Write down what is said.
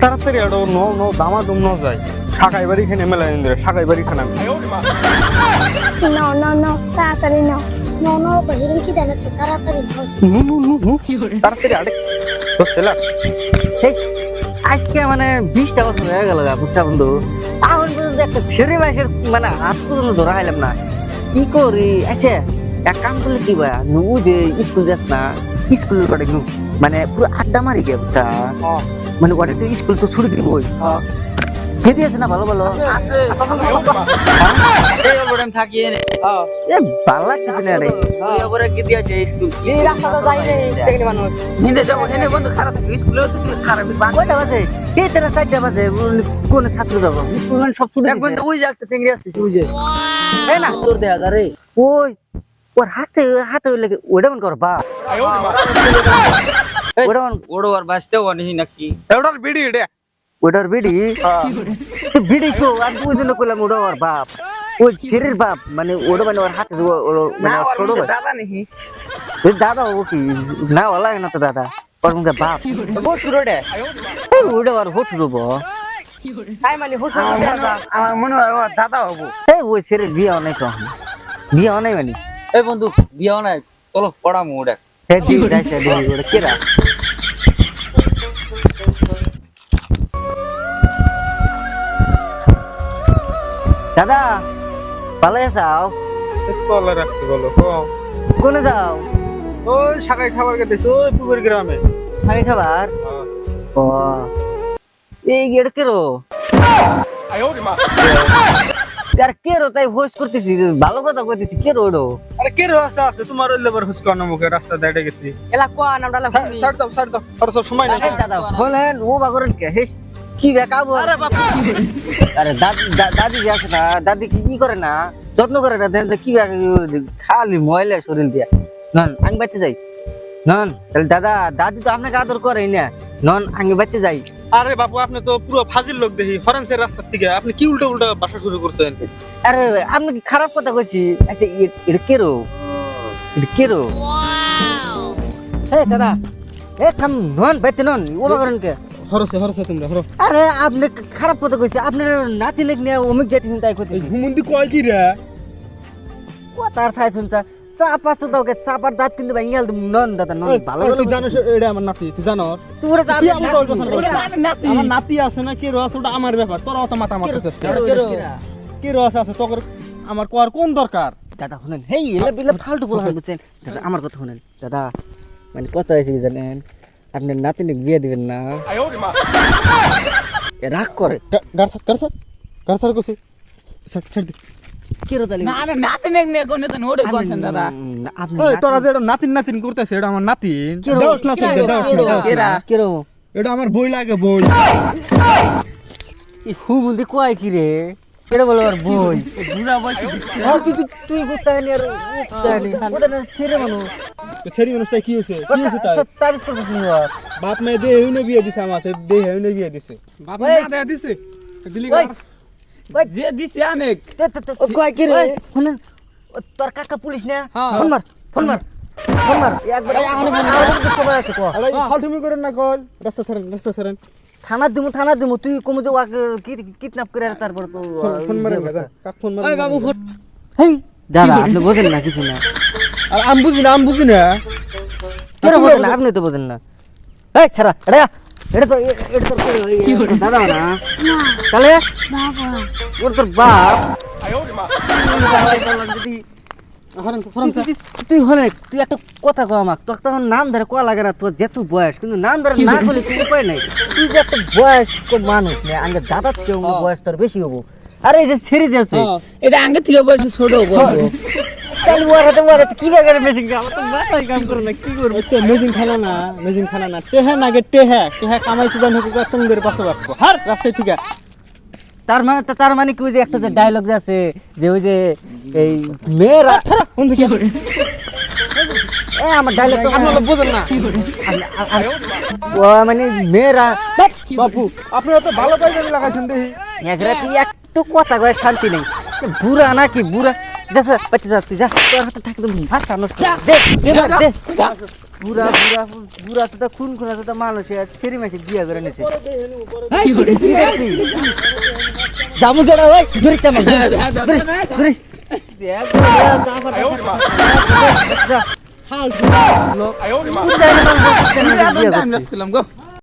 তাড়াতাড়ি আড়ো ন ন দামা দুম ন যায় শাকাই বাড়ি খানে মেলা ইন্দ্রে শাকাই বাড়ি খানা নাও তাড়াতাড়ি কি তাড়াতাড়ি নু নু নু নু আড়ে তো আজকে মানে বিশটা বছর হয়ে গেল বুঝছা বন্ধু? এখন পর্যন্ত একটা ছেড়ে মাসের মানে হাত পর্যন্ত ধরা হাইলাম না। কি করি? আচ্ছা এক কাম করলে কি ভাই নু যে স্কুল যাস না স্কুলের নু মানে পুরো আড্ডা মারি গে বুঝছা? মানে ওটা তো স্কুল তো ছুটি দিব? যেতে আছে না ভালো ভালো? আছে। এই ওপরে থাকি এ ভালো লাগতেছে না রে। কোন ছাত্র যাব? স্কুল মানে সব ছুটি ওই যে একটা চিংড়ি আসছে ওই যে। না। তোর দেয়া যা রে। ওই ওর হাতে হাতে ওই লাগে ওটা মন কর বা ওটা ওড়ো আর বাঁচতেও অনেক নাকি? এটার বিড়ি এটা ওটার বিড়ি? তো বিড়ি তো আর ওই জন্য কইলাম ওটা ওর বাপ। ওই ছেলের বাপ মানে ওটা মানে ওর হাতে মানে ওর ছোট দাদা নাকি দাদা ও কি? না ও লাগে না তো দাদা। ওর মুখে বাপ। এই ওটা আর হোট রুব তাই মানে আমার মনে হয় দাদা হব। এই ওই ছেলের বিয়ে অনেক বিয়ে অনেক মানে? এই বন্ধু বিয়াও নাই। চলো পড়ামু ওটা। দিয়ে যাইছে দেখি ওটা কেরা দাদা ভালো আসাও কলে রাখছি বলো কোনে যাও ওই শাকাই খাবার খেতেছি ওই পুকুর গ্রামে আগে খাবার ও এই এটা কেরো আর কেরো তাই হোস করতেছি ভালো কথা কইতেছি কেরো ওডো আরে কে রাস্তা আছে তোমার ওই লেবার হুসকানো মুখে রাস্তা দাঁড়িয়ে গেছি। এলা কোয়া নামটা ছাড় দাও ছাড় দাও আর সব সময় নাই। দাদা বলেন ও বাগরেন কে? হেস কি বেকাবো আরে বাবা আরে দাদি দাদি যে আছে না দাদি কি কি করে না? যত্ন করে না দেন কি খালি ময়লা শরীর দিয়া। নন আমি বাচ্চা যাই। নন তাহলে দাদা দাদি তো আপনাকে আদর করে না। নন আমি বাচ্চা যাই। আরে বাবু আপনি তো পুরো ফাজিল লোক দেখি ফরেন্সের রাস্তার থেকে আপনি কি উল্টো উল্টো বাসা শুরু করছেন? আরে আপনি কি খারাপ কথা কইছি? আচ্ছা এটা কেরো এটা কেরো এই দাদা এ কাম নন বাইতে নন ও বাগরেন কে? হরসে হরসে তোমরা হরো। আরে আপনি খারাপ কথা কইছে আপনার নাতি লেগ নিয়ে অমিক যাইতেছেন তাই কইতেছি। ঘুমন্দি কয় কি রে? কথার ছাই শুনছা চাপা শুধু ওকে চাপার দাঁত কিন্তু ভাঙিয়াল নন দাদা নন ভালো ভালো জানিস এটা আমার নাতি তুই তোর আমার? আমার নাতি আছে না কে রস ওটা আমার ব্যাপার। তোরা অত মাথা? কি রস আছে তোর আমার কোয়ার কোন দরকার? দাদা শুনেন হেই বিলে ফালতু বলা হয় বুঝছেন? দাদা আমার কথা শুনেন। দাদা মানে কথা হয়েছে কি জানেন? আপনার নাতিনি বিয়ে দিবেন না। এ রাগ করে। ছাড় ছাড় দে। কেরো তালি না না নাতে নে কোনে তো নোড়ে করছেন দাদা। ওই তোরা যে নাতিন নাতিন করতেছে এটা আমার নাতিন কি রো- না কি সব রো- দেওস কি না, রো- দেওস না। কেরা? কেরো এটা আমার বই লাগে বই। হু মুন্দি কয় কি রে? এটা বলো আর বই। বুড়া বয়স আর তুই তুই তুই গুতানি আর গুতানি ওটা না ছেড়ে মানুষ। ছেড়ি মানুষটা কি হয়েছে? কি হয়েছে তাই তাবিজ করছিস নি বাপ মেয়ে দে হেউনে বিয়ে দিছে আমাকে দে হেউনে বিয়ে দিছে। বাপ। না দিছে? দিলি ওই। ওই যে দিছে অনেক ও কয় কি রে? শুনেন তোর কাকা পুলিশ না? হ্যাঁ। ফোন মার ফোন মার ফোন মার। একবার সময় আছে কো। ফালতুমি করেন না কল। রাস্তা ছাড়েন রাস্তা ছাড়েন। থানা দিমু থানা দিমু। তুই কমু যে ওয়াকে কিডন্যাপ করে আর তারপর তো ফোন- কাক ফোন বাবু ফোন। হেই। দাদা আপনি বোঝেন না কিছু না। আর আমি বুঝি না আমি বুঝি না। আপনি তো বোঝেন না। এই ছাড়া এটা এটা তো এটা তোর দাদা না তাহলে ওর তোর বাপ যদি হরেন হরেন তুই- হলে তুই একটা কথা কো আমাক। তোর তখন নাম ধরে কোয়া লাগে না? তোর যেহেতু বয়স কিন্তু নাম ধরে না করলে তুই উপায় নাই? তুই যে একটা বয়স্ক মানুষ নে আগে দাদা থেকে বয়স তোর বেশি হব। আরে এই যে সিরিজ আছে এটা আগে থেকে বয়স ছোট বয়স তাহলে কি মেশিন তো মাথায় কাম করে না কি করব? তো মেজিং খানা না মেজিং খানা না। টেহা নাগে টেহা টেহা কামাইছে জান হোক একদম করে পাশে হার রাস্তায় ঠিক। আছে তার মানে তার মানে কি ওই যে একটা যে ডায়লগ আছে যে ওই যে এই মেয়েরা কোন দিকে এ আমার ডায়লগ আপনারা বোঝেন না। ও মানে মেয়েরা বাপু আপনারা তো ভালো পাইজানি লাগাইছেন দেখি? এক রাতে একটু কথা কয়ে শান্তি নেই। বুড়া নাকি বুড়া যা স্যার বাচ্চা যা তুই যা। তোর হাতে থাকি তুমি ভাত নষ্ট দে দে দে বুড়া বুড়া বুড়া তো খুন খুন আছে তো মানুষ ছেড়ে মাসে বিয়া করে নিছে। জামু কেডা ওই ধরে চামা ধরে ধরে টাইম লাগছিলাম গো।